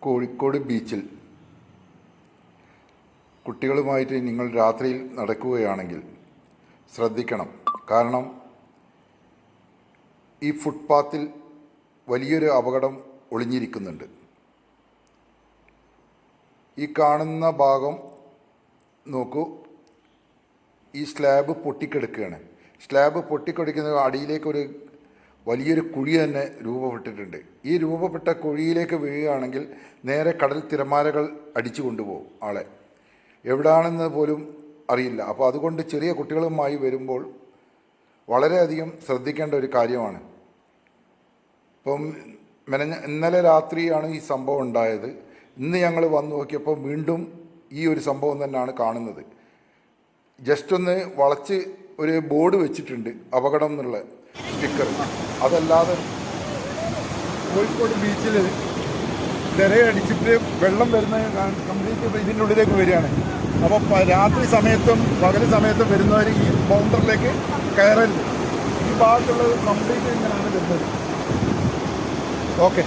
കോഴിക്കോട് ബീച്ചിൽ. കുട്ടികളുമായിട്ട് നിങ്ങൾ രാത്രിയിൽ നടക്കുകയാണെങ്കിൽ ശ്രദ്ധിക്കണം. കാരണം ഈ ഫുട്പാത്തിൽ വലിയൊരു അപകടം ഒളിഞ്ഞിരിക്കുന്നുണ്ട്. ഈ കാണുന്ന ഭാഗം നോക്കൂ. ഈ സ്ലാബ് പൊട്ടിക്കെടുക്കുകയാണ്. സ്ലാബ് പൊട്ടിക്കെടുക്കുന്ന അടിയിലേക്കൊരു വലിയൊരു കുഴി തന്നെ രൂപപ്പെട്ടിട്ടുണ്ട്. ഈ രൂപപ്പെട്ട കുഴിയിലേക്ക് വീഴുകയാണെങ്കിൽ നേരെ കടൽ തിരമാലകൾ അടിച്ചു കൊണ്ടുപോകും ആളെ. എവിടാണെന്ന് പോലും അറിയില്ല. അപ്പോൾ അതുകൊണ്ട് ചെറിയ കുട്ടികളുമായി വരുമ്പോൾ വളരെയധികം ശ്രദ്ധിക്കേണ്ട ഒരു കാര്യമാണ്. ഇപ്പം മെനഞ്ഞ ഇന്നലെ രാത്രിയാണ് ഈ സംഭവം ഉണ്ടായത്. ഇന്ന് ഞങ്ങൾ വന്നു നോക്കിയപ്പോൾ വീണ്ടും ഈ ഒരു സംഭവം തന്നെയാണ് കാണുന്നത്. ജസ്റ്റ് ഒന്ന് വളച്ച് ഒരു ബോർഡ് വെച്ചിട്ടുണ്ട്. അപകടം എന്നുള്ള സ്റ്റിക്കർ. അതല്ലാതെ കോഴിക്കോട് ബീച്ചിൽ തിരയടിച്ചിട്ട് വെള്ളം വരുന്ന കംപ്ലീറ്റ് ഇതിന്റെ ഉള്ളിലേക്ക് വരികയാണ്. അപ്പോൾ രാത്രി സമയത്തും പകൽ സമയത്തും വരുന്നവർ ഈ ബൗണ്ടറിലേക്ക് കയറരുത്. ഈ ഭാഗത്തുള്ളത് കംപ്ലീറ്റ് ഇങ്ങനെയാണ് വരുന്നത്. ഓക്കെ.